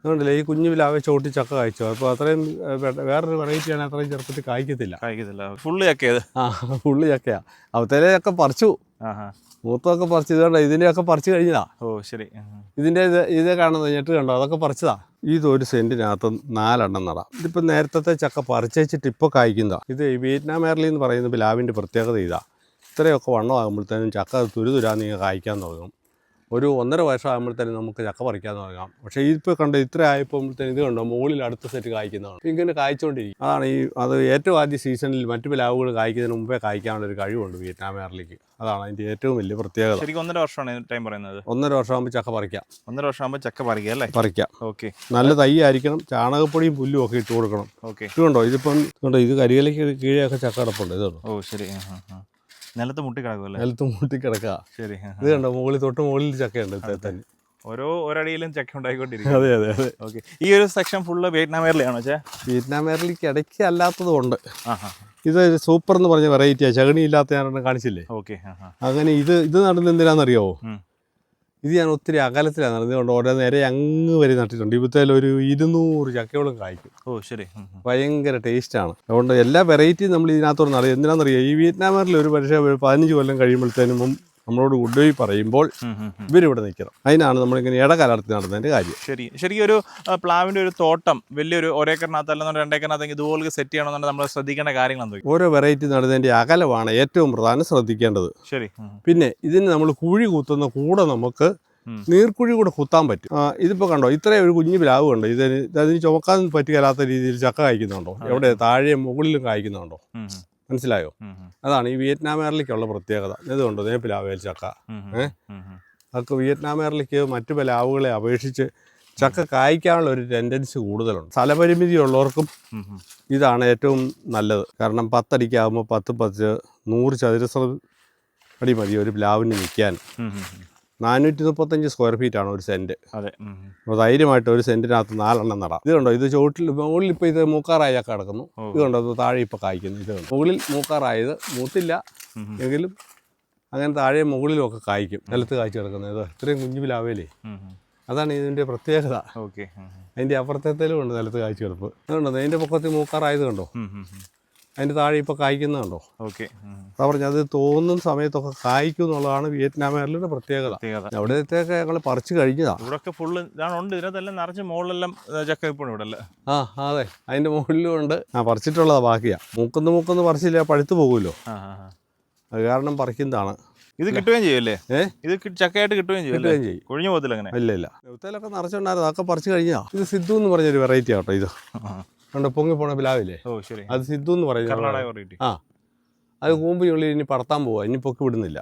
അതുകൊണ്ടല്ലേ ഈ കുഞ്ഞു പ്ലാവ് ചോട്ടി ചക്ക കായ്ച്ചു? അപ്പോൾ അത്രയും വേറൊരു വെറൈറ്റി വേറൊരു വെറൈറ്റിയാണ് അത്രയും ചെറുപ്പത്തിൽ കായ്ക്കത്തില്ല. കഴിക്കത്തില്ല ഫുള്ള് ചക്കയത് ആ ഫുള്ള് ചക്കയാ. അവത്തേലെ ചക്ക പറിച്ചു മൂത്തൊക്കെ പറിച്ചു. ഇതുകൊണ്ട് ഇതിന്റെയൊക്കെ പറിച്ചു കഴിഞ്ഞതാ. ഓ ശരി. ഇതിന്റെ ഇതിന്റെ ഇത് ഇത് കാണുന്നത് ഞെട്ട് കണ്ടോ? അതൊക്കെ പറിച്ചതാ. ഒരു സെന്റിനകത്ത് നാലെണ്ണം നടാം. ഇതിപ്പോ നേരത്തെ ചക്ക പറിച്ചേച്ചിട്ട് ഇപ്പോൾ കായ്ക്കുന്നതാ. ഇത് വിയറ്റ്നാം എയർലി എന്ന് പറയുന്ന പ്ലാവിന്റെ പ്രത്യേകത ഇതാ. ഇത്രയൊക്കെ വണ്ണമാകുമ്പോഴത്തേനും ചക്ക തുരുതുരാ നീ കായ്ക്കാൻ തുടങ്ങും. ഒരു ഒന്നര വർഷമാകുമ്പോഴത്തേനും നമുക്ക് ചക്ക പറിക്കാൻ തുടങ്ങാം പക്ഷേ ഇപ്പോൾ കണ്ട ഇത്ര ആയപ്പോഴത്തേനും ഇത് കണ്ടോ മുകളിൽ അടുത്ത സെറ്റ് കായ്ക്കുന്നതാണ്. ഇങ്ങനെ കായ്ച്ചുകൊണ്ടിരിക്കും അതാണ് ഈ അത് ഏറ്റവും ആദ്യ സീസണിൽ മറ്റു പ്ലാവുകൾ കായ്ക്കുന്നതിന് മുമ്പേ കായ്ക്കാനുള്ള ഒരു കഴിവുണ്ട് വിയറ്റ്നാം എയർലിക്ക് അതാണ് അതിന്റെ ഏറ്റവും വലിയ പ്രത്യേകത. ശരിക്കും ഒന്നര വർഷമാണ് ടൈം പറയുന്നത്? ഒന്നര വർഷമാകുമ്പോൾ ചക്ക പറിക്കാം. ഒന്നര വർഷമാകുമ്പോൾ ചക്ക പറിക്കുക അല്ലേ? പറിക്കാം. ഓക്കെ. നല്ല തൈ ആയിരിക്കണം ചാണകപ്പൊടിയും പുല്ലും ഒക്കെ ഇട്ട് കൊടുക്കണം. ഓക്കെ. ഇത് കണ്ടോ ഇതിപ്പം കണ്ടോ ഇത് കരികലയ്ക്ക് കീഴെയൊക്കെ ചക്ക കിടപ്പുണ്ട് ഇതുണ്ടോ? ഓ ശരി. ആ, ആ, ആ. നിലത്ത് മുട്ടി കിടക്കും അല്ലേ? നിലത്ത് മുട്ടി കിടക്കുക ശരി. ഇത് കണ്ടോ മുകളിൽ തൊട്ട് മുകളിൽ ചക്കയുണ്ട് തന്നെ. ഓരോ ഒരടിയിലും ചക്ക ഉണ്ടായിക്കൊണ്ടിരിക്കും അതെ അതെ അതെ. ഓക്കെ. ഈ ഒരു സെക്ഷൻ ഫുള്ള് വിയറ്റ്നാം എയർലിയാണോ ചേ? വിയറ്റ്നാം എയർലിക്ക് ഇടയ്ക്ക് അല്ലാത്തതും ഉണ്ട്. ഇത് സൂപ്പർ എന്ന് പറഞ്ഞ വെറൈറ്റിയാണ് ചകണി ഇല്ലാത്ത ഞാൻ കാണിച്ചില്ലേ? ഓക്കെ അങ്ങനെ ഇത് ഇത് നടുന്നത് എന്തിനാണെന്നറിയാവോ. ഇത് ഞാൻ ഒത്തിരി അകലത്തിലാണ് നടന്നുകൊണ്ട് ഓരോ നേരെ അങ്ങ് വരെ നട്ടിട്ടുണ്ട്. ഇവിടുത്തെ ഒരു ഇരുന്നൂറ് ചക്കയോളം കായ്ക്കും. ഓ ശരി. ഭയങ്കര ടേസ്റ്റാണ് അതുകൊണ്ട് എല്ലാ വെറൈറ്റിയും നമ്മൾ ഇതിനകത്തോട് നടക്കും എന്തിനാണെന്നറിയാം? ഈ വിയറ്റ്നാമറിൽ ഒരു പക്ഷേ പതിനഞ്ച് കൊല്ലം കഴിയുമ്പോഴത്തേനും നമ്മളോട് ഗുഡ് പറയുമ്പോൾ. ഇവരിവിടെ നിൽക്കണം. അതിനാണ് നമ്മളിങ്ങനെ ഇടകലർത്തി നടന്നതിന്റെ കാര്യം. ശരി ശരിക്കും ഒരു പ്ലാവിന്റെ പ്ലാവിന്റെ ഒരു തോട്ടം വലിയൊരു ഒരേക്കറിനകത്ത് അല്ലെന്നോ രണ്ടേക്കറിനകത്ത് ഇതുപോലെ സെറ്റ് ചെയ്യണമെന്നുണ്ടെങ്കിൽ നമ്മൾ ശ്രദ്ധിക്കേണ്ട കാര്യങ്ങൾ എന്തൊക്കെ ഓരോ വെറൈറ്റി നടുന്നതിന്റെ അകലമാണ് ഏറ്റവും പ്രധാനം ശ്രദ്ധിക്കേണ്ടത്. ശരി. പിന്നെ ഇതിന് നമ്മൾ കുഴി കുത്തുന്ന കൂടെ നമുക്ക്. നീർക്കുഴി കൂടെ കുത്താൻ പറ്റും. ഇതിപ്പോ ഇതിപ്പോൾ കണ്ടോ ഇത്രയും ഒരു കുഞ്ഞു പ്ലാവ് കണ്ടോ? ഇതിന് അതിന് ചുമക്കാൻ പറ്റുകയില്ലാത്ത രീതിയിൽ ചക്ക കായ്ക്കുന്നുണ്ടോ? എവിടെ താഴെ മുകളിലും കായ്ക്കുന്നുണ്ടോ? മനസ്സിലായോ? അതാണ് ഈ വിയറ്റ്നാം എയർലിക്കുള്ള പ്രത്യേകത. ഇതുകൊണ്ട് നേപ്പിലാവേൽ ചക്ക. ഏഹ്. അതൊക്കെ വിയറ്റ്നാം എയർലിക്ക് മറ്റു പ്ലാവുകളെ അപേക്ഷിച്ച് ചക്ക കായ്ക്കാനുള്ള ഒരു ടെൻഡൻസി കൂടുതലുണ്ട്. സ്ഥലപരിമിതി ഉള്ളവർക്കും. ഇതാണ് ഏറ്റവും നല്ലത്. കാരണം പത്തടിക്കാകുമ്പോൾ പത്ത് പത്ത് നൂറ് ചതുരശ്ര അടി മതി ഒരു പ്ലാവിന് നിൽക്കാൻ. നാനൂറ്റി മുപ്പത്തഞ്ച് സ്ക്വയർ ഫീറ്റ് ആണ് ഒരു സെന്റ് അതെ. അപ്പോൾ ധൈര്യമായിട്ട് ഒരു സെന്റിനകത്ത് നാലെണ്ണം നടാം. ഇത് കണ്ടോ ഇത് ചോട്ടിൽ മുകളിൽ ഇപ്പോൾ ഇത് മൂക്കാറായൊക്കെ കിടക്കുന്നു. ഇതുണ്ടോ ഇത് കണ്ടോ ഇത് താഴെ ഇപ്പോൾ കായ്ക്കുന്നു. ഇത് കണ്ടോ മുകളിൽ മൂക്കാറായത് മൂത്തില്ല. എങ്കിലും അങ്ങനെ താഴെ മുകളിലും ഒക്കെ കായ്ക്കും നിലത്ത് കായ്ച്ചു കിടക്കുന്നത്. ഇത് ഇത്രയും കുഞ്ഞു പ്ലാവേലേ. ഉം, ഉം. അതാണ് ഇതിന്റെ പ്രത്യേകത. ഓക്കെ അതിന്റെ. അതിന്റെ അപ്പുറത്തേലും ഉണ്ട് നിലത്ത് കായ്ച്ചു കിടപ്പ്. അതുകൊണ്ടോ അതിന്റെ പൊക്കത്തിൽ മൂക്കാറായത് കണ്ടോ. അതിന്റെ താഴെ ഇപ്പോൾ കായ്ക്കുന്നുണ്ടോ ഓക്കെ. അതാ പറഞ്ഞു അത് തോന്നുന്ന സമയത്തൊക്കെ കായ്ക്കും എന്നുള്ളതാണ് വിയറ്റ്നാം ഏറിലൊരു പ്രത്യേകത. അവിടത്തേക്ക് ഞങ്ങൾ പറിച്ചു കഴിഞ്ഞതാണ് ഇവിടെയൊക്കെ ഫുള്ള് ഉണ്ട് ഇതിനകത്തെല്ലാം നിറച്ച് മുകളിലെല്ലാം ചക്ക ഇപ്പോൾ ഇവിടെ അല്ലേ? ആ അതെ. അതിന്റെ മുകളിലും ഉണ്ട്. ആ പറിച്ചിട്ടുള്ളതാ ബാക്കിയാ. മൂക്കുന്ന് മൂക്കുന്ന് പറിച്ചില്ല പഴുത്തു പോകുമല്ലോ. അത് കാരണം പറിക്കുന്നതാണ്. ഇത് കിട്ടുകയും ചെയ്യല്ലേ? ഇത് ചക്കയായിട്ട് കിട്ടുകയും ചെയ്യും കിട്ടുകയും ചെയ്യും. കൊഴിഞ്ഞു പോകത്തില്ല അങ്ങനെ. ഇല്ല ഇല്ല. നെവത്തേലൊക്കെ നിറച്ചുണ്ടായിരുന്നു. അതൊക്കെ പറിച്ചു കഴിഞ്ഞാ ഇത് സിദ്ധു എന്ന് പറഞ്ഞൊരു വെറൈറ്റി ആട്ടോ ഇത്. കണ്ടോ പൊങ്ങി പോണ പിലാവില്ലേ? ഓ ശരി. അത് സിദ്ധു എന്ന് പറയുന്നത് ആ. അത് കൂമ്പ് ഉള്ളിൽ ഇനി പറത്താൻ പോവാ ഇനി പൊക്കി വിടുന്നില്ല.